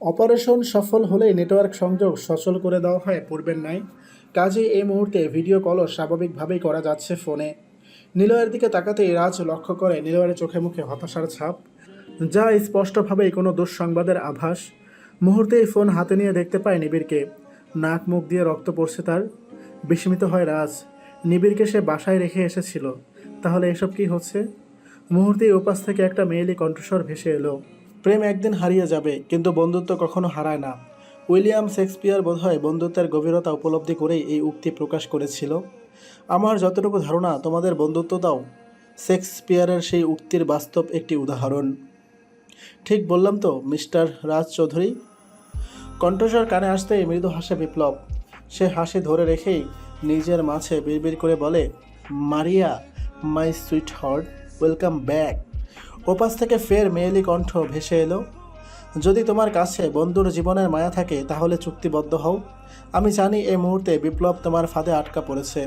Operation সফল হলেই network সংযোগ সচল করে দেওয়া হয় পূর্বের নাই কাজে এই মুহূর্তে ভিডিও কলও স্বাভাবিকভাবেই করা যাচ্ছে ফোনে। নিলয়ের দিকে তাকাতেই রাজ লক্ষ্য করে নিলয়ের চোখে মুখে হতাশার ছাপ, যা স্পষ্টভাবেই কোনো দুঃসংবাদের আভাস। মুহূর্তেই ফোন হাতে নিয়ে দেখতে পায় নিবিড়কে। নাক মুখ দিয়ে রক্ত পড়ছে তার। বিস্মিত হয় রাজ। নিবিড়কে সে বাসায় রেখে এসেছিল। তাহলে এসব কি হচ্ছে? মুহূর্তেই উপাস থেকে একটা মেয়েলি কণ্ঠস্বর ভেসে এলো। প্রেম একদিন হারিয়ে যাবে, কিন্তু বন্ধুত্ব কখনো হারায় না। উইলিয়াম শেক্সপিয়ার বোধহয় বন্ধুত্বের গভীরতা উপলব্ধি করেই এই উক্তি প্রকাশ করেছিল। আমার যতটুকু ধারণা, তোমাদের বন্ধুত্বটাও শেক্সপিয়ারের সেই উক্তির বাস্তব একটি উদাহরণ। ঠিক বললাম তো, মিস্টার রাজ চৌধুরী কণ্ঠস্বর কানে আসতেই মৃদু হাসে বিপ্লব। সে হাসি ধরে রেখেই নিজের মাঝে বিড়বিড় করে বলে, Maria, my sweetheart welcome back. ওপাশ থেকে ফের মেয়েলি কণ্ঠ ভেসে এলো, যদি তোমার কাছে বন্ধুর জীবনের মায়া থাকে, তাহলে চুক্তিবদ্ধ হও। আমি জানি এই মুহূর্তে বিপ্লব তোমার ফাঁদে আটকা পড়েছে।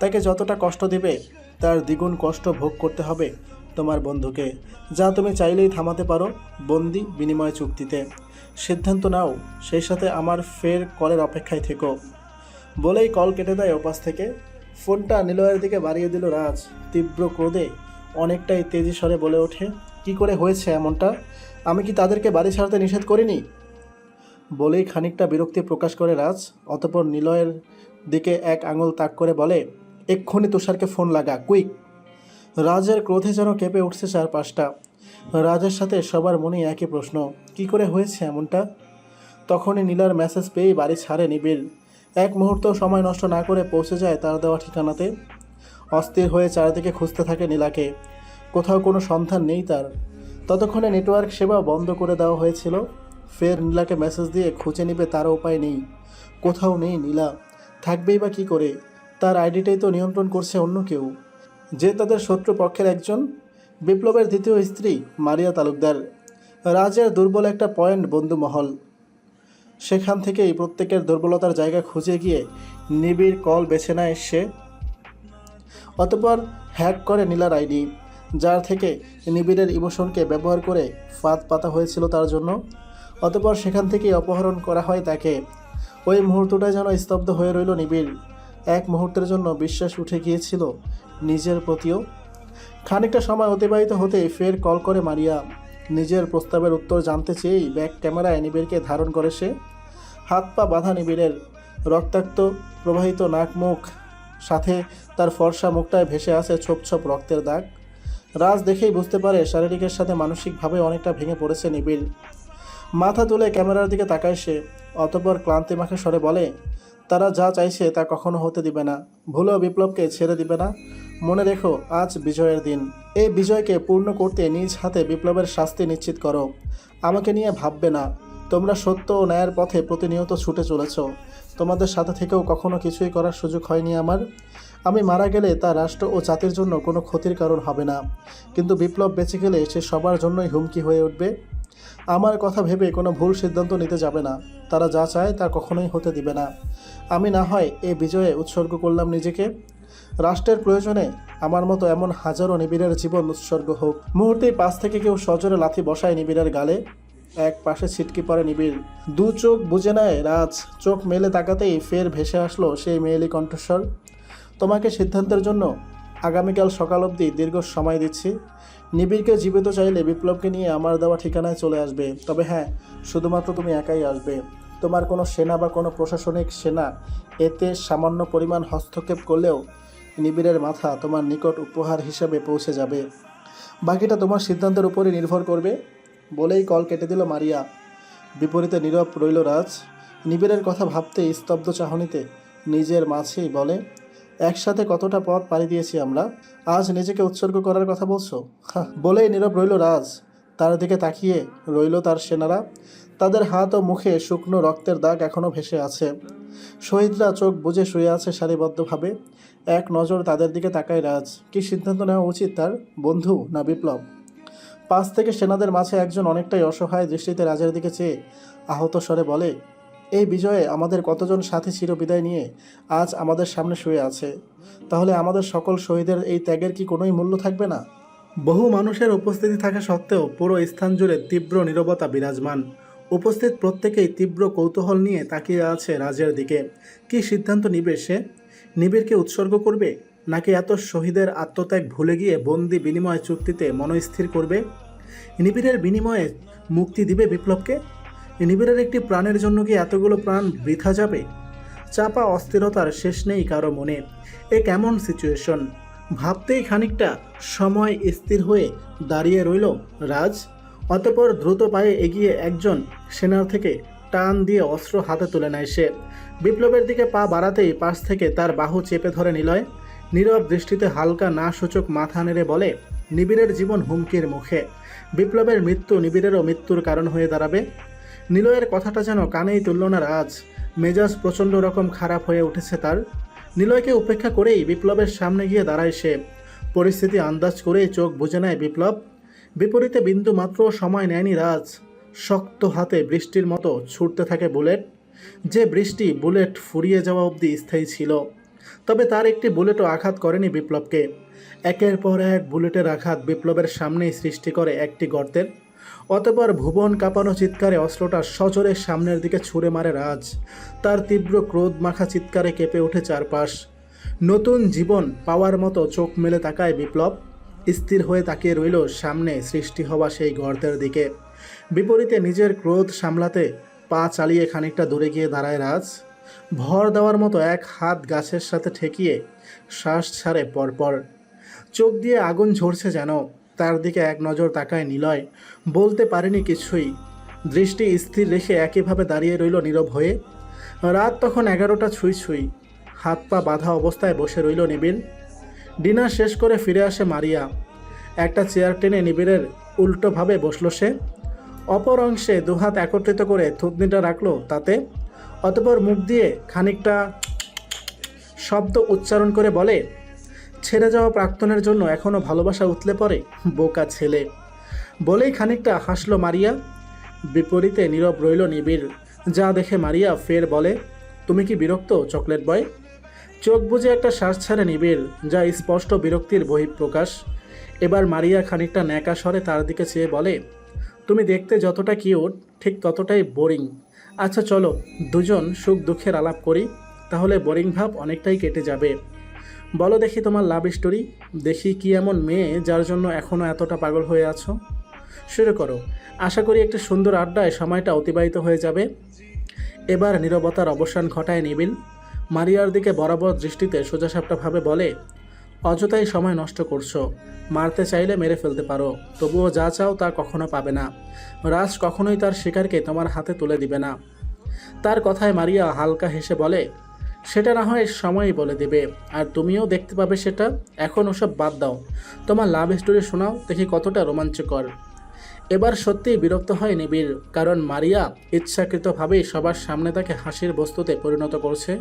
তাকে যতটা কষ্ট দিবে, তার দ্বিগুণ কষ্ট ভোগ করতে হবে তোমার বন্ধুকে। যা তুমি চাইলেই থামাতে পারো বন্দি বিনিময় চুক্তিতে। সিদ্ধান্ত নাও, সেই সাথে আমার ফের কলের অপেক্ষায় থেকো। বলেই কল কেটে দেয় ওপাশ থেকে। ফোনটা নিলয়ের দিকে বাড়িয়ে দিল রাজ, তীব্র ক্রোধে অনেকটাই তেজি স্বরে বলে ওঠে, কি করে হয়েছে এমনটা? আমি কি তাদেরকে বাড়ি ছাড়তে নিষেধ করিনি? বলেই খানিকটা বিরক্তি প্রকাশ করে রাজ, অতপর নিলয়ের দিকে এক আঙুল তাক করে বলে, এক্ষুনি তুষারকে ফোন লাগা, কুইক! রাজের ক্রোধে যেন কেঁপে উঠছে চারপাশটা। রাজের সাথে সবার মনে একই প্রশ্ন, কি করে হয়েছে এমনটা? তখনই নীলার মেসেজ পেয়েই বাড়ি ছাড়ে নিবিড়। এক মুহূর্ত সময় নষ্ট না করে পৌঁছে যায় তার দেওয়া ঠিকানাতে। অস্থির হয়ে চারিদিকে খুঁজতে থাকে নীলাকে। কোথাও কোনো সন্ধান নেই তার। ততক্ষণে নেটওয়ার্ক সেবা বন্ধ করে দেওয়া হয়েছিল। ফের নীলাকে মেসেজ দিয়ে খুঁজে নিবে তারও উপায় নেই। কোথাও নেই নীলা। থাকবেই বা কী করে? তার আইডিটাই তো নিয়ন্ত্রণ করছে অন্য কেউ। যে তাদের শত্রুপক্ষের একজন? বিপ্লবের দ্বিতীয় স্ত্রী, মারিয়া তালুকদার। রাজের দুর্বল একটা পয়েন্ট বন্ধু মহল সেখান থেকেই প্রত্যেকের দুর্বলতার জায়গা খুঁজে গিয়ে নিবিড় কল বেছে নেয় সে। অতপর হ্যাক করে নীলার আইডি, যার থেকে নিবিড়ের ইমোশনকে ব্যবহার করে ফাঁদ পাতা হয়েছিল তার জন্য। অতপর সেখান থেকেই অপহরণ করা হয় তাকে। ওই মুহূর্তটা যেন স্তব্ধ হয়ে রইল নিবিড়। এক মুহূর্তের জন্য বিশ্বাস উঠে গিয়েছিল নিজের প্রতিও। খানিকটা সময় অতিবাহিত হতেই ফের কল করে মারিয়া। নিজের প্রস্তাবের উত্তর জানতে চেয়েই ব্যাক ক্যামেরায় নিবিড়কে ধারণ করে সে। হাত পা বাঁধা নিবিড়ের রক্তাক্ত, প্রবাহিত নাক মুখ সাথে তার ফর্সা মুখটায় ভেসে আসে ছোপ ছোপ রক্তের দাগ। রাজ দেখেই বুঝতে পারে শারীরিকের সাথে মানসিকভাবে অনেকটা ভেঙে পড়েছে নিবিড়। মাথা তুলে ক্যামেরার দিকে তাকায় সে। অতপর ক্লান্তি মাখে স্বরে বলে, তারা যা চাইছে তা কখনো হতে দিবে না। ভুলেও বিপ্লবকে ছেড়ে দিবে না। মনে রেখো, আজ বিজয়ের দিন। এই বিজয়কে পূর্ণ করতে নিজ হাতে বিপ্লবের শাস্তি নিশ্চিত করো। আমাকে নিয়ে ভাববে না। তোমরা সত্য ও ন্যায়ের পথে প্রতিনিয়ত ছুটে চলেছ। তোমাদের সাথে থেকেও কখনো কিছুই করার সুযোগ হয়নি আমার। আমি মারা গেলে তা রাষ্ট্র ও জাতির জন্য কোনো ক্ষতির কারণ হবে না। কিন্তু বিপ্লব বেঁচে গেলে সে সবার জন্যই হুমকি হয়ে উঠবে। আমার কথা ভেবে কোনো ভুল সিদ্ধান্ত নিতে যাবে না। তারা যা চায় তা কখনোই হতে দিবে না। আমি না হয় এই বিজয়ে উৎসর্গ করলাম নিজেকে। রাষ্ট্রের প্রয়োজনে আমার মতো এমন হাজারো নিবিড়ের জীবন উৎসর্গ হোক। মুহূর্তেই পাশ থেকে কেউ সজোরে লাথি বসায় নিবিড়ের গালে। এক পাশে ছিটকে পড়ে নিবিড়। দু চোখ বুঝে নেয় রাজ। চোখ মেলে তাকাতেই ফের ভেসে আসলো সেই মেয়েলি কণ্ঠস্বর। তোমাকে সিদ্ধান্তের জন্য আগামীকাল সকাল অবধি দীর্ঘ সময় দিচ্ছি। নিবিড়কে জীবিত চাইলে বিপ্লবকে নিয়ে আমার দেওয়া ঠিকানায় চলে আসবে। তবে হ্যাঁ শুধুমাত্র তুমি একাই আসবে। তোমার কোনো সেনা বা কোনো প্রশাসনিক সেনা এতে সামান্য পরিমাণ হস্তক্ষেপ করলেও নিবিড়ের মাথা তোমার নিকট উপহার হিসাবে পৌঁছে যাবে। বাকিটা তোমার সিদ্ধান্তের উপরই নির্ভর করবে। বলেই কল কেটে দিল মারিয়া। বিপরীতে নীরব রইল রাজ। নিবিড়ের কথা ভাবতে স্তব্ধ চাহনিতে নিজের মাঝেই বলে, একসাথে কতটা পথ পাড়ি দিয়েছি আমরা? আজ নিজেকে উৎসর্গ করার কথা বলছো? বলেই নীরব রইল রাজ। তার দিকে তাকিয়ে রইল তার সেনারা। তাদের হাত ও মুখে শুকনো রক্তের দাগ এখনও ভেসে আছে। শহীদরা চোখ বুজে শুয়ে আছে সারিবদ্ধভাবে। এক নজর তাদের দিকে তাকায় রাজ। কি সিদ্ধান্ত নেওয়া উচিত তার? বন্ধু না বিপ্লব? পাশ থেকে সেনাদের মাঝে একজন অনেকটাই অসহায় দৃষ্টিতে রাজের দিকে চেয়ে আহত স্বরে বলে, এই বিজয়ে আমাদের কতজন সাথী চিরবিদায় নিয়ে আজ আমাদের সামনে শুয়ে আছে? তাহলে আমাদের সকল শহীদের এই ত্যাগের কি কোনোই মূল্য থাকবে না? বহু মানুষের উপস্থিতি থাকা সত্ত্বেও পুরো স্থান জুড়ে তীব্র নীরবতা বিরাজমান। উপস্থিত প্রত্যেকেই তীব্র কৌতূহল নিয়ে তাকিয়ে আছে রাজের দিকে। কি সিদ্ধান্ত নিবে সে? নিবিড়কে উৎসর্গ করবে? নাকি এত শহীদের আত্মত্যাগ ভুলে গিয়ে বন্দি বিনিময় চুক্তিতে মনস্থির করবে? নিবিড়ের বিনিময়ে মুক্তি দিবে বিপ্লবকে? নিবিড়ের একটি প্রাণের জন্য কি এতগুলো প্রাণ বৃথা যাবে? চাপা অস্থিরতার শেষ নেই কারও মনে। এ কেমন সিচুয়েশন ভাবতেই খানিকটা সময় স্থির হয়ে দাঁড়িয়ে রইল রাজ। অতপর দ্রুত পায়ে এগিয়ে একজন সেনার থেকে টান দিয়ে অস্ত্র হাতে তুলে নেয় সে। বিপ্লবের দিকে পা বাড়াতেই পাশ থেকে তার বাহু চেপে ধরে নিলয়। নীরব দৃষ্টিতে হালকা না সূচক মাথা নেড়ে বলে, নিবিড়ের জীবন হুমকির মুখে। বিপ্লবের মৃত্যু নিবিড়েরও মৃত্যুর কারণ হয়ে দাঁড়াবে। নিলয়ের কথাটা যেন কানেই তুলল না রাজ। মেজাজ প্রচণ্ড রকম খারাপ হয়ে উঠেছে তার। নিলয়কে উপেক্ষা করেই বিপ্লবের সামনে গিয়ে দাঁড়ায় সে। পরিস্থিতি আন্দাজ করেই চোখ বুঝে নেয় বিপ্লব। বিপরীতে বিন্দু মাত্র সময় নেয়নি রাজ। শক্ত হাতে বৃষ্টির মতো ছুটতে থাকে বুলেট। যে বৃষ্টি বুলেট ফুরিয়ে যাওয়া অবধি স্থায়ী ছিল। তবে তার একটি বুলেটও আঘাত করেনি বিপ্লবকে। একের পর এক বুলেটের আঘাত বিপ্লবের সামনেই সৃষ্টি করে একটি গর্তের। অতপর ভুবন কাঁপানো চিৎকারে অস্ত্রটা সজোরে সামনের দিকে ছুঁড়ে মারে রাজ। তার তীব্র ক্রোধ মাখা চিৎকারে কেঁপে ওঠে চারপাশ। নতুন জীবন পাওয়ার মতো চোখ মেলে তাকায় বিপ্লব। স্থির হয়ে তাকিয়ে রইল সামনে সৃষ্টি হওয়া সেই গর্তের দিকে। বিপরীতে নিজের ক্রোধ সামলাতে পা চালিয়ে খানিকটা দূরে গিয়ে দাঁড়ায় রাজ। ভর দেওয়ার মতো এক হাত গাছের সাথে ঠেকিয়ে শ্বাস ছাড়ে পরপর। চোখ দিয়ে আগুন ঝরছে যেন, তার দিকে এক নজর তাকায় নিলয়। বলতে পারেনি কিছুই। দৃষ্টি স্থির রেখে একইভাবে দাঁড়িয়ে রইল নীরব হয়ে। রাত তখন এগারোটা ছুঁই ছুঁই। হাত পা বাঁধা অবস্থায় বসে রইল নিবিড়। ডিনার শেষ করে ফিরে আসে মারিয়া। একটা চেয়ার টেনে নিবিড়ের উল্টোভাবে বসল সে। অপর অংশে দুহাত একত্রিত করে থুতনিটা রাখল তাতে। অতপর মুখ দিয়ে খানিকটা শব্দ উচ্চারণ করে বলে, ছেড়ে যাওয়া প্রাক্তনের জন্য এখনও ভালোবাসা উতলে পড়ে, বোকা ছেলে। বলেই খানিকটা হাসলো মারিয়া। বিপরীতে নীরব রইল নিবিড়। যা দেখে মারিয়া ফের বলে, তুমি কি বিরক্ত, চকলেট বয়? চোখ বুঝে একটা শ্বাস ছাড়ে নিবিড়, যা স্পষ্ট বিরক্তির বহিঃপ্রকাশ। এবার মারিয়া খানিকটা ন্যাকা স্বরে তার দিকে চেয়ে বলে, তুমি দেখতে যতটা কিউট, ঠিক ততটাই বোরিং। আচ্ছা চলো, দুজন সুখ দুঃখের আলাপ করি, তাহলে বোরিং ভাব অনেকটাই কেটে যাবে। বলো দেখি তোমার লাভ স্টোরি দেখি কি এমন মেয়ে যার জন্য এখনও এতটা পাগল হয়ে আছো। শুরু করো। আশা করি একটি সুন্দর আড্ডায় সময়টা অতিবাহিত হয়ে যাবে। এবার নীরবতার অবসান ঘটায় নিবিল মারিয়ার দিকে বরাবর দৃষ্টিতে সোজাসাপটাভাবে বলে অযথাই সময় নষ্ট করছ। মারতে চাইলে মেরে ফেলতে পারো, তবুও যা চাও তা কখনো পাবে না। রাজ কখনোই তার শিকারকে তোমার হাতে তুলে দিবে না। তার কথায় মারিয়া হালকা হেসে বলে, সেটা না হয় সময়ই বলে দেবে, আর তুমিও দেখতে পাবে সেটা। এখন ওসব বাদ দাও। তোমার লাভ স্টোরি শোনাও, দেখি কতটা রোমাঞ্চকর। এবার সত্যিই বিরক্ত হয় নিবিড়, কারণ মারিয়া ইচ্ছাকৃতভাবেই সবার সামনে তাকে হাসির বস্তুতে পরিণত করছে।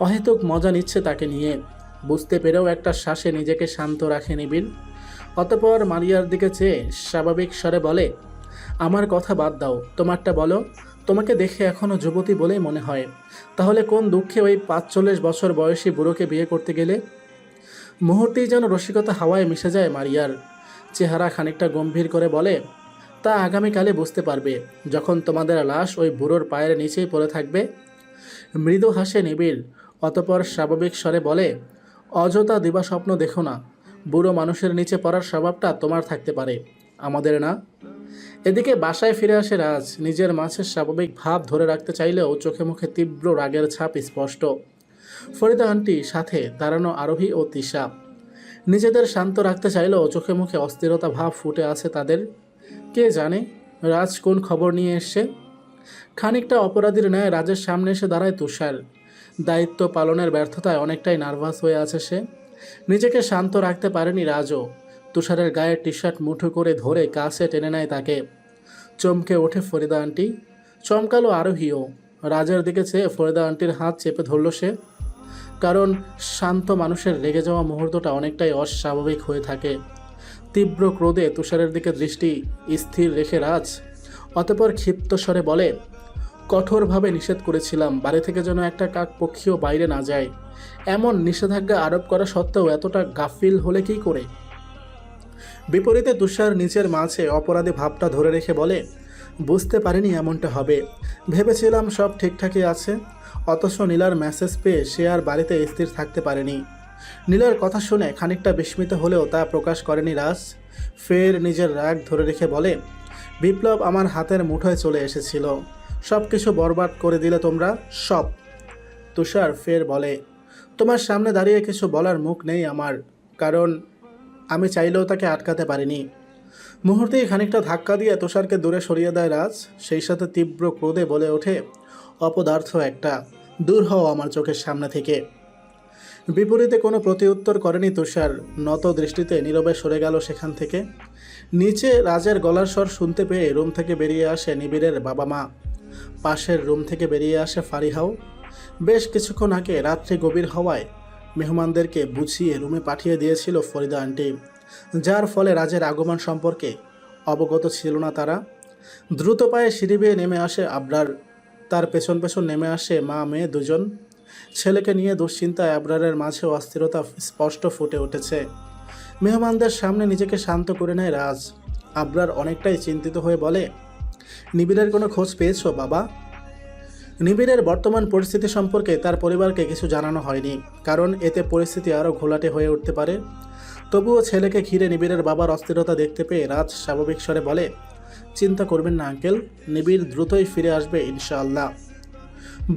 অহেতুক মজা নিচ্ছে তাকে নিয়ে। বুঝতে পেরেও একটা শ্বাসে নিজেকে শান্ত রাখে নিবিড়। অতপর মারিয়ার দিকে চেয়ে স্বাভাবিক স্বরে বলে, আমার কথা বাদ দাও, তোমারটা বলো, তোমাকে দেখে এখনও যুবতী বলেই মনে হয়। তাহলে কোন দুঃখে ওই পাঁচচল্লিশ বছর বয়সী বুড়োকে বিয়ে করতে গেলে? মুহূর্তেই যেন রসিকতা হাওয়ায় মিশে যায় মারিয়ার। চেহারা খানিকটা গম্ভীর করে বলে, তা আগামীকালে বুঝতে পারবে, যখন তোমাদের লাশ ওই বুড়োর পায়ের নিচেই পড়ে থাকবে। মৃদু হাসে নিবিড়, অতপর স্বাভাবিক স্বরে বলে অযথা দিবা স্বপ্ন দেখো না। বুড়ো মানুষের নিচে পড়ার স্বভাবটা তোমার থাকতে পারে। আমাদের না? এদিকে বাসায় ফিরে আসে রাজ। নিজের মাছের স্বাভাবিক ভাব ধরে রাখতে চাইলেও চোখে মুখে তীব্র রাগের ছাপ স্পষ্ট। ফরিদা আন্টি সাথে দাঁড়ানো আরোহী ও তিশা। নিজেদের শান্ত রাখতে চাইলেও চোখে মুখে অস্থিরতা ভাব ফুটে আছে তাদের। কে জানে রাজ কোন খবর নিয়ে এসছে? খানিকটা অপরাধীর ন্যায় রাজের সামনে এসে দাঁড়ায় তুষার। দায়িত্ব পালনের ব্যর্থতায় অনেকটাই নার্ভাস হয়ে আছে সে। নিজেকে শান্ত রাখতে পারেনি রাজও তুষারের গায়ের টি শার্ট মুঠো করে ধরে কাছে টেনে নেয় তাকে। চমকে ওঠে ফরিদা আন্টি। চমকালো আরোহীও। রাজের দিকে চেয়ে ফরিদা আন্টির হাত চেপে ধরল সে। কারণ শান্ত মানুষের রেগে যাওয়া মুহূর্তটা অনেকটাই অস্বাভাবিক হয়ে থাকে। তীব্র ক্রোধে তুষারের দিকে দৃষ্টি স্থির রেখে রাজ অতপর ক্ষিপ্ত স্বরে বলে কঠোরভাবে নিষেধ করেছিলাম, বাড়ি থেকে যেন একটা কাক পক্ষীও বাইরে না যায়। এমন নিষেধাজ্ঞা আরোপ করা সত্ত্বেও এতটা গাফিল হলে কী করে? বিপরীতে তুষার নিচের মাঝে অপরাধী ভাবটা ধরে রেখে বলে, বুঝতে পারিনি এমনটা হবে। ভেবেছিলাম সব ঠিকঠাকই আছে। অথচ নীলার মেসেজ পেয়ে সে আর বাড়িতে স্থির থাকতে পারেনি। নীলার কথা শুনে খানিকটা বিস্মিত হলেও তা প্রকাশ করেনি রাজ। ফের নিজের রাগ ধরে রেখে বলে, বিপ্লব আমার হাতের মুঠোয় চলে এসেছিল। সব কিছু বরবাদ করে দিলে তোমরা সব তুষার ফের বলে, তোমার সামনে দাঁড়িয়ে কিছু বলার মুখ নেই আমার, কারণ আমি চাইলেও তাকে আটকাতে পারিনি মুহূর্তেই খানিকটা ধাক্কা দিয়ে তুষারকে দূরে সরিয়ে দেয় রাজ, সেই সাথে তীব্র ক্রোধে বলে ওঠে, অপদার্থ একটা, দূর হও আমার চোখের সামনে থেকে বিপরীতে কোনো প্রতিউত্তর করেনি তুষার, নত দৃষ্টিতে নীরবে সরে গেল সেখান থেকে। নিচে রাজের গলার স্বর শুনতে পেয়ে রুম থেকে বেরিয়ে আসে নিবিড়ের বাবা মা। পাশের রুম থেকে বেরিয়ে আসে ফারিহাও। বেশ কিছুক্ষণ আগে রাত্রি গভীর হওয়ায় মেহমানদেরকে বুঝিয়ে রুমে পাঠিয়ে দিয়েছিল ফরিদা আন্টি, যার ফলে রাজের আগমন সম্পর্কে অবগত ছিল না তারা। দ্রুত পায়ে সিঁড়ি বেয়ে নেমে আসে আবরার। তার পেছন পেছন নেমে আসে মা, মেয়ে দুজন। ছেলেকে নিয়ে দুশ্চিন্তায় আবরারের মাঝে অস্থিরতা স্পষ্ট ফুটে উঠেছে। মেহমানদের সামনে নিজেকে শান্ত করে নেয় রাজ। আবরার অনেকটাই চিন্তিত হয়ে বলে নিবিড়ের কোনো খোঁজ পেয়েছ, বাবা? নিবিড়ের বর্তমান পরিস্থিতি সম্পর্কে তার পরিবারকে কিছু জানানো হয়নি, কারণ এতে পরিস্থিতি আরও ঘোলাটে হয়ে উঠতে পারে। তবুও ছেলেকে ঘিরে নিবিড়ের বাবার অস্থিরতা দেখতে পেয়ে রাজ স্বাভাবিক স্বরে বলে, চিন্তা করবেন না, আঙ্কেল, নিবিড় দ্রুতই ফিরে আসবে, ইনশাআল্লাহ।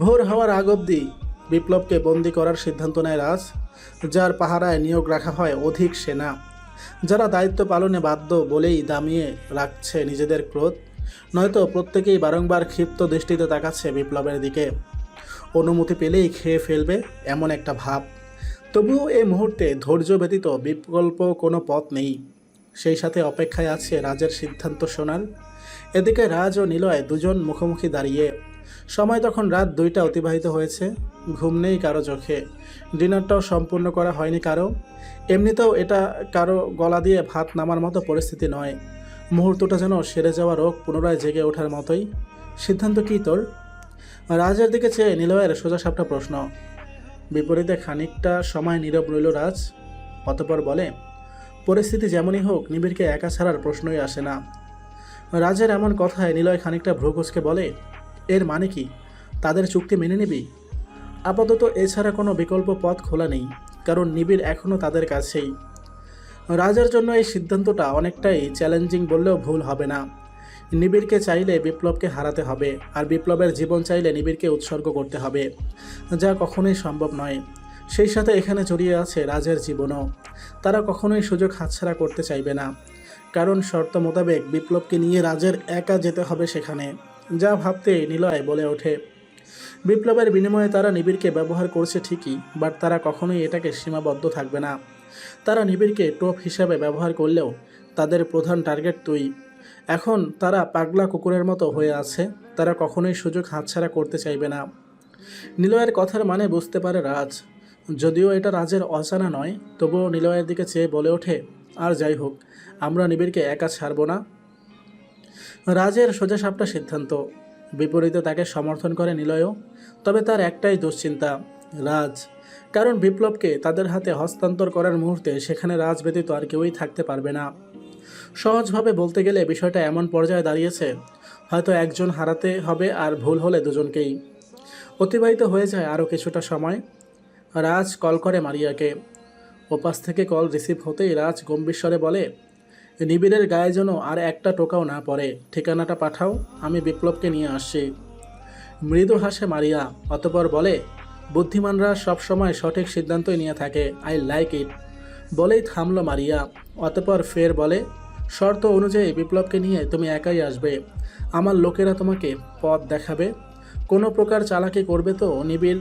ভোর হওয়ার আগ অবধি বিপ্লবকে বন্দি করার সিদ্ধান্ত নেয় রাজ, যার পাহারায় নিয়োগ রাখা হয় অধিক সেনা, যারা দায়িত্ব পালনে বাধ্য বলেই দামিয়ে রাখছে নিজেদের ক্রোধ। নয়তো প্রত্যেকেই বারংবার ক্ষিপ্ত দৃষ্টিতে তাকাচ্ছে বিপ্লবের দিকে। অনুমতি পেলেই খেয়ে ফেলবে এমন একটা ভাব। তবুও এই মুহূর্তে ধৈর্য ব্যতীত বিকল্প কোনো পথ নেই। সেই সাথে অপেক্ষায় আছে রাজের সিদ্ধান্ত শোনার। এদিকে রাজ ও নিলয় দুজন মুখোমুখি দাঁড়িয়ে। সময় তখন রাত দুইটা অতিবাহিত হয়েছে। ঘুম নেই কারও চোখে। ডিনারটাও সম্পূর্ণ করা হয়নি কারও। এমনিতেও এটা কারও গলা দিয়ে ভাত নামার মতো পরিস্থিতি নয়। মুহূর্তটা যেন সেরে যাওয়া রোগ পুনরায় জেগে ওঠার মতোই। সিদ্ধান্ত কী তোর? রাজের দিকে চেয়ে নিলয়ের সোজা সাপটা প্রশ্ন। বিপরীতে খানিকটা সময় নীরব রইল রাজ। অতপর বলে, পরিস্থিতি যেমনই হোক, নিবিড়কে একা ছাড়ার প্রশ্নই আসে না। রাজের এমন কথায় নিলয় খানিকটা ভ্রুকুচকে বলে, এর মানে কি? তাদের চুক্তি মেনে নিবি? আপাতত এছাড়া কোনো বিকল্প পথ খোলা নেই, কারণ নিবিড় এখনও তাদের কাছেই। রাজার জন্য এই সিদ্ধান্তটা অনেকটাই চ্যালেঞ্জিং বললেও ভুল হবে না। নিবিড়কে চাইলে বিপ্লবকে হারাতে হবে, আর বিপ্লবের জীবন চাইলে নিবিড়কে উৎসর্গ করতে হবে, যা কখনোই সম্ভব নয়। সেই সাথে এখানে জড়িয়ে আছে রাজের জীবনও। তারা কখনোই সুযোগ হাতছাড়া করতে চাইবে না। কারণ শর্ত মোতাবেক বিপ্লবকে নিয়ে রাজের একা যেতে হবে সেখানে, যা ভাবতে নিলয় বলে ওঠে। বিপ্লবের বিনিময়ে তারা নিবিড়কে ব্যবহার করছে ঠিকই, বাট তারা কখনোই এটাকে সীমাবদ্ধ থাকবে না। তারা নিবিড়কে টোপ হিসাবে ব্যবহার করলেও তাদের প্রধান টার্গেট তুই। এখন তারা পাগলা কুকুরের মতো হয়ে আছে, তারা কখনোই সুযোগ হাতছাড়া করতে চাইবে না। নিলয়ের কথার মানে বুঝতে পারে রাজ। যদিও এটা রাজের অজানা নয়, তবুও নিলয়ের দিকে চেয়ে বলে ওঠে, আর যাই হোক, আমরা নিবিড়কে একা ছাড়ব না। রাজের সোজা সাপটা সিদ্ধান্ত। বিপরীতে তাকে সমর্থন করে নিলয়ও, তবে তার একটাই দুশ্চিন্তা, রাজ। কারণ বিপ্লবকে তাদের হাতে হস্তান্তর করার মুহূর্তে সেখানে রাজ ব্যতীত আর কেউই থাকতে পারবে না। সহজভাবে বলতে গেলে বিষয়টা এমন পর্যায়ে দাঁড়িয়েছে, হয়তো একজন হারাতে হবে আর ভুল হলে দুজনকেই। অতিবাহিত হয়ে যায় আরও কিছুটা সময়। রাজ কল করে মারিয়াকে। ওপাশ থেকে কল রিসিভ হতেই রাজ গম্ভীর স্বরে বলে, নিবিড়ের গায়ে যেন আর একটা টোকাও না পড়ে। ঠিকানাটা পাঠাও, আমি বিপ্লবকে নিয়ে আসছি। মৃদু হাসে মারিয়া, অতপর বলে বুদ্ধিমানরা সবসময় সঠিক সিদ্ধান্তই নিয়ে থাকে, আই লাইক ইট। বলেই থামলো মারিয়া। অতপর ফের বলে, শর্ত অনুযায়ী বিপ্লবকে নিয়ে তুমি একাই আসবে। আমার লোকেরা তোমাকে পথ দেখাবে। কোনো প্রকার চালাকি করবে তো, নিবিড়।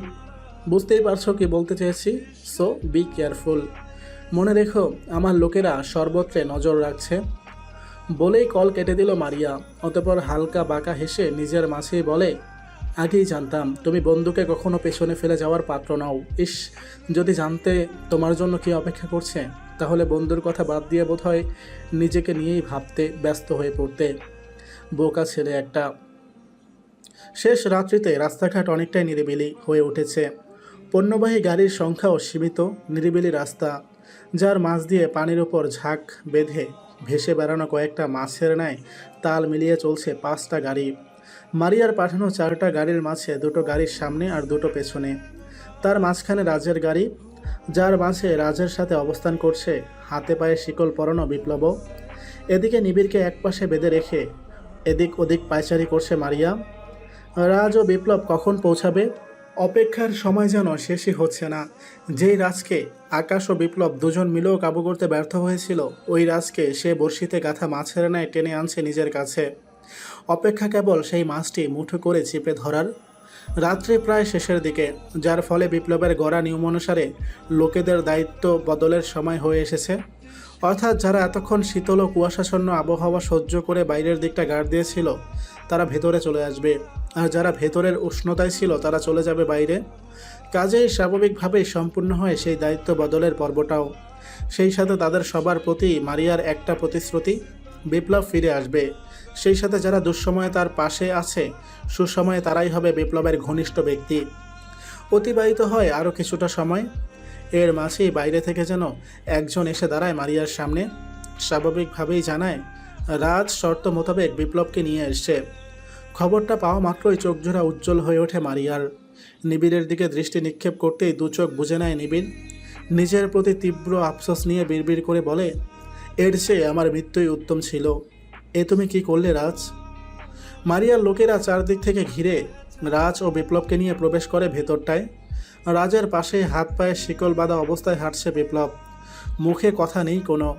বুঝতেই পারছ কি বলতে চেয়েছি? সো বি কেয়ারফুল মনে রেখো, আমার লোকেরা সর্বত্রে নজর রাখছে। বলেই কল কেটে দিল মারিয়া। অতপর হালকা বাঁকা হেসে নিজের মাছেই বলে আগেই জানতাম তুমি বন্ধুকে কখনো পেছনে ফেলে যাওয়ার পাত্র নাও। ইস, যদি জানতে তোমার জন্য কি অপেক্ষা করছে, তাহলে বন্ধুর কথা বাদ দিয়ে বোধহয় নিজেকে নিয়েই ভাবতে ব্যস্ত হয়ে পড়তে। বোকা ছেলে একটা। শেষ রাত্রিতে রাস্তাঘাট অনেকটাই নিরিবিলি হয়ে উঠেছে। পণ্যবাহী গাড়ির সংখ্যাও সীমিত, নিরিবিলি রাস্তা, যার মাঝ দিয়ে পানির ওপর ঝাঁক বেঁধে ভেসে বেড়ানো কয়েকটা মাছের ন্যায় তাল মিলিয়ে চলছে পাঁচটা গাড়ি। মারিয়ার পাঠানো চারটা গাড়ির মাঝে দুটো গাড়ির সামনে আর দুটো পেছনে। তার মাঝখানে রাজের গাড়ি, যার মাঝে রাজের সাথে অবস্থান করছে হাতে পায়ে শিকল পরানো বিপ্লব এদিকে নিবিড়কে একপাশে বেঁধে রেখে এদিক ওদিক পায়চারি করছে মারিয়া। রাজ ও বিপ্লব কখন পৌঁছাবে? অপেক্ষার সময় যেন শেষই হচ্ছে না। যেই রাজকে আকাশ ও বিপ্লব দুজন মিলেও কাবু করতে ব্যর্থ হয়েছিল, ওই রাজকে সে বড়শিতে গাথা মাছের ন্যায় টেনে আনছে নিজের কাছে। অপেক্ষা কেবল সেই মাছটি মুঠো করে চেপে ধরার রাত্রি প্রায় শেষের দিকে, যার ফলে বিপ্লবের গড়া নিয়ম অনুসারে লোকেদের দায়িত্ব বদলের সময় হয়ে এসেছে। অর্থাৎ যারা এতক্ষণ শীতল ও কুয়াশাচ্ছন্ন আবহাওয়া সহ্য করে বাইরের দিকটা গাড় দিয়েছিল, তারা ভেতরে চলে আসবে। আর যারা ভেতরের উষ্ণতায় ছিল, তারা চলে যাবে বাইরে। কাজেই স্বাভাবিকভাবেই সম্পূর্ণ হয় সেই দায়িত্ব বদলের পর্বটাও। সেই সাথে তাদের সবার প্রতি মারিয়ার একটা প্রতিশ্রুতি, বিপ্লব ফিরে আসবে। সেই সাথে যারা দুঃসময়ে তার পাশে আছে, সুসময়ে তারাই হবে বিপ্লবের ঘনিষ্ঠ ব্যক্তি। অতিবাহিত হয় আরও কিছুটা সময়। এর মাঝেই বাইরে থেকে যেন একজন এসে দাঁড়ায় মারিয়ার সামনে। স্বাভাবিকভাবেই জানায়, রাজ শর্ত মোতাবেক বিপ্লবকে নিয়ে এসছে। খবরটা পাওয়া মাত্রই চোখজোড়া উজ্জ্বল হয়ে ওঠে মারিয়ার। নিবিড়ের দিকে দৃষ্টি নিক্ষেপ করতেই দু চোখ বুঝে নেয় নিবিড়। নিজের প্রতি তীব্র আফসোস নিয়ে বিড়বিড় করে বলে, এর চেয়ে আমার মৃত্যুই উত্তম ছিল। এ তুমি কি করলে, রাজ? মারিয়ার লোকেরা চারদিক থেকে ঘিরে রাজ ও বিপ্লবকে নিয়ে প্রবেশ করে ভেতরটায়। রাজের পাশে হাত পায়ে শিকল বাঁধা অবস্থায় হাঁটছে বিপ্লব। মুখে কথা নেই কোনো।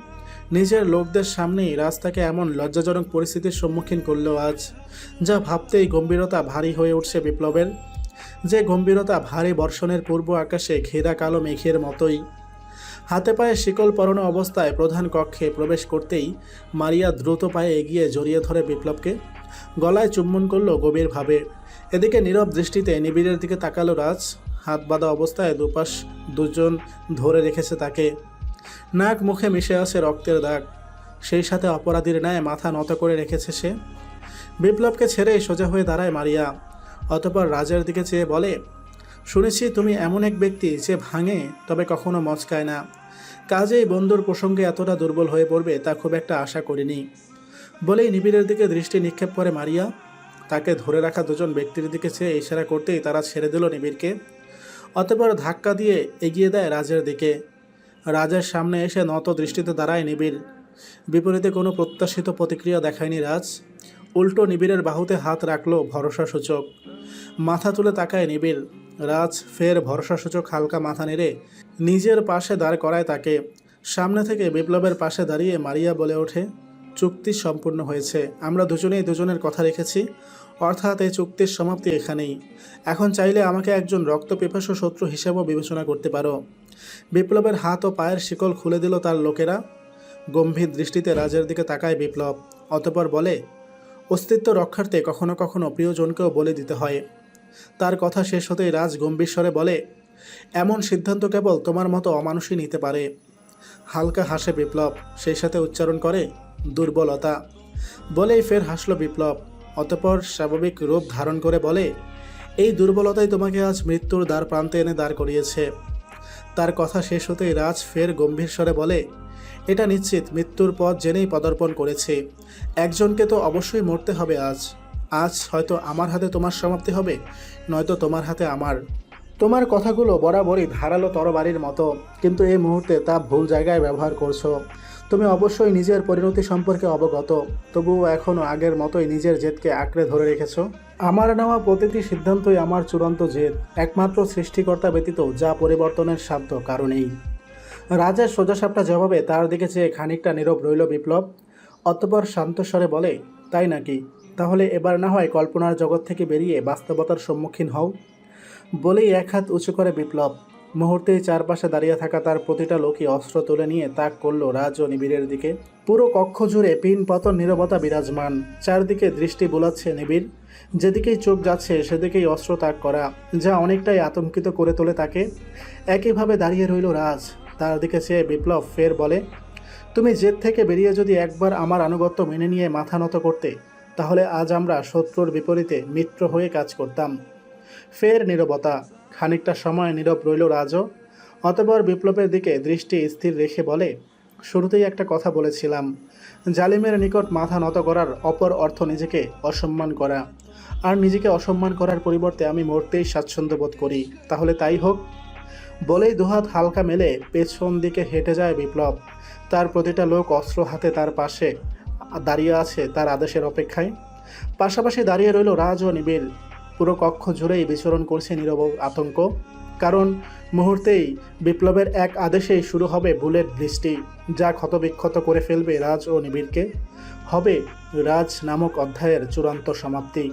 নিজের লোকদের সামনেই রাজ তাকে এমন লজ্জাজনক পরিস্থিতির সম্মুখীন করল আজ, যা ভাবতেই গম্ভীরতা ভারী হয়ে উঠছে বিপ্লবের। যে গম্ভীরতা ভারী বর্ষণের পূর্ব আকাশে ঘেরা কালো মেঘের মতোই। হাতে পায়ে শিকল পরানো অবস্থায় প্রধান কক্ষে প্রবেশ করতেই মারিয়া দ্রুত পায়ে এগিয়ে জড়িয়ে ধরে বিপ্লবকে। গলায় চুম্বন করল গভীরভাবে। এদিকে নীরব দৃষ্টিতে নিবিড়ের দিকে তাকালো রাজ। হাত বাঁধা অবস্থায় দুপাশ দুজন ধরে রেখেছে তাকে। নাক মুখে মিশে আছে রক্তের দাগ। সেই সাথে অপরাধীর ন্যায় মাথা নত করে রেখেছে সে। বিপ্লবকে ছেড়ে সোজা হয়ে দাঁড়ায় মারিয়া। অতপর রাজের দিকে চেয়ে বলে শুনেছি তুমি এমন এক ব্যক্তি যে ভাঙে, তবে কখনো মচকায় না। কাজেই বন্ধুর প্রসঙ্গে এতটা দুর্বল হয়ে পড়বে তা খুব একটা আশা করিনি। বলেই নিবিড়ের দিকে দৃষ্টি নিক্ষেপ করে মারিয়া। তাকে ধরে রাখা দুজন ব্যক্তির দিকে চেয়ে ইশারা করতেই তারা ছেড়ে দিল নিবিড়কে। অতপর ধাক্কা দিয়ে এগিয়ে দেয় রাজের দিকে। রাজের সামনে এসে নত দৃষ্টিতে দাঁড়ায় নিবিড়। বিপরীতে কোনো প্রত্যাশিত প্রতিক্রিয়া দেখায়নি রাজ। উল্টো নিবিড়ের বাহুতে হাত রাখল ভরসা সূচক মাথা তুলে তাকায় নিবিড়। রাজ ফের ভরসাসূচক হালকা মাথা নেড়ে নিজের পাশে দাঁড় করায় তাকে। সামনে থেকে বিপ্লবের পাশে দাঁড়িয়ে মারিয়া বলে ওঠে, চুক্তি সম্পূর্ণ হয়েছে। আমরা দুজনেই দুজনের কথা রেখেছি। অর্থাৎ এই চুক্তির সমাপ্তি এখানেই। এখন চাইলে আমাকে একজন রক্তপিপাসু শত্রু হিসেবেও বিবেচনা করতে পারো। বিপ্লবের হাত ও পায়ের শিকল খুলে দিল তার লোকেরা। গম্ভীর দৃষ্টিতে রাজের দিকে তাকায় বিপ্লব, অতপর বলে, অস্তিত্ব রক্ষার্থে কখনো কখনো প্রিয়জনকেও বলে দিতে হয়। তার কথা শেষ হতেই রাজ গম্ভীর স্বরে বলে, এমন সিদ্ধান্ত কেবল তোমার মতো অমানুষই নিতে পারে। হালকা হাসে বিপ্লব, সেই সাথে উচ্চারণ করে, দুর্বলতা। বলেই ফের হাসল বিপ্লব, অতপর স্বাভাবিক রূপ ধারণ করে বলে, এই দুর্বলতাই তোমাকে আজ মৃত্যুর দ্বার প্রান্তে এনে দাঁড় করিয়েছে। তার কথা শেষ হতেই রাজ ফের গম্ভীর স্বরে বলে, এটা নিশ্চিত, মৃত্যুর পথ জেনেই পদার্পণ করেছে। একজনকে তো অবশ্যই মরতে হবে আজ। আজ হয়তো আমার হাতে তোমার সমাপ্তি হবে, নয়তো তোমার হাতে আমার। তোমার কথাগুলো বরাবরই ধারালো তরবারির মতো, কিন্তু এই মুহূর্তে তা ভুল জায়গায় ব্যবহার করছ। তুমি অবশ্যই নিজের পরিণতি সম্পর্কে অবগত, তবুও এখনও আগের মতোই নিজের জেদকে আঁকড়ে ধরে রেখেছো। আমার নেওয়া প্রতিটি সিদ্ধান্তই আমার চূড়ান্ত জেদ, একমাত্র সৃষ্টিকর্তা ব্যতীত যা পরিবর্তনের সাধ্য কারণেই। রাজের সোজাসাপটা জবাবে তার দিকে চেয়ে খানিকটা নীরব রইল বিপ্লব। অতপর শান্তস্বরে বলে, তাই নাকি? তাহলে এবার না হয় কল্পনার জগৎ থেকে বেরিয়ে বাস্তবতার সম্মুখীন হও। বলেই এক হাত উঁচু করে বিপ্লব মুহূর্তেই চারপাশে দাঁড়িয়ে থাকা তার প্রতিটা লোকই অস্ত্র তুলে নিয়ে তাক করল রাজ ও নিবিড়ের দিকে। পুরো কক্ষ জুড়ে পিন, পতন, নীরবতা বিরাজমান। চারদিকে দৃষ্টি বোলাচ্ছে নিবিড়। যেদিকেই চোখ যাচ্ছে, সেদিকেই অস্ত্র তাক করা, যা অনেকটাই আতঙ্কিত করে তোলে তাকে। একইভাবে দাঁড়িয়ে রইল রাজ। তার দিকে চেয়ে বিপ্লব ফের বলে, তুমি জেদ থেকে বেরিয়ে যদি একবার আমার আনুগত্য মেনে নিয়ে মাথা নত করতে তাহলে আজ আমরা শত্রুর বিপরীতে মিত্র হয়ে কাজ করতাম। ফের নীরবতা, খানিকটা সময় নীরব রইল রাজও। অতপর বিপ্লবের দিকে দৃষ্টি স্থির রেখে বলে, শুরুতেই একটা কথা বলেছিলাম, জালিমের নিকট মাথা নত করার অপর অর্থ নিজেকে অসম্মান করা। আর নিজেকে অসম্মান করার পরিবর্তে আমি মরতেই স্বাচ্ছন্দ্য বোধ করি, তাহলে তাই হোক? বলেই দুহাত হালকা মেলে পেছন দিকে হেঁটে যায় বিপ্লব। তার প্রতিটা লোক অস্ত্র হাতে তার পাশে দাঁড়িয়ে আছে তার আদেশের অপেক্ষায়। পাশাপাশি দাঁড়িয়ে রইল রাজ ও নিবিল পুরো কক্ষ জুড়েই বিচরণ করছে নীরব আতঙ্ক। কারণ মুহূর্তেই বিপ্লবের এক আদেশেই শুরু হবে বুলেট বৃষ্টি, যা ক্ষতবিক্ষত করে ফেলবে রাজ ও নিবিড়কে। হবে রাজ নামক অধ্যায়ের চূড়ান্ত সমাপ্তি।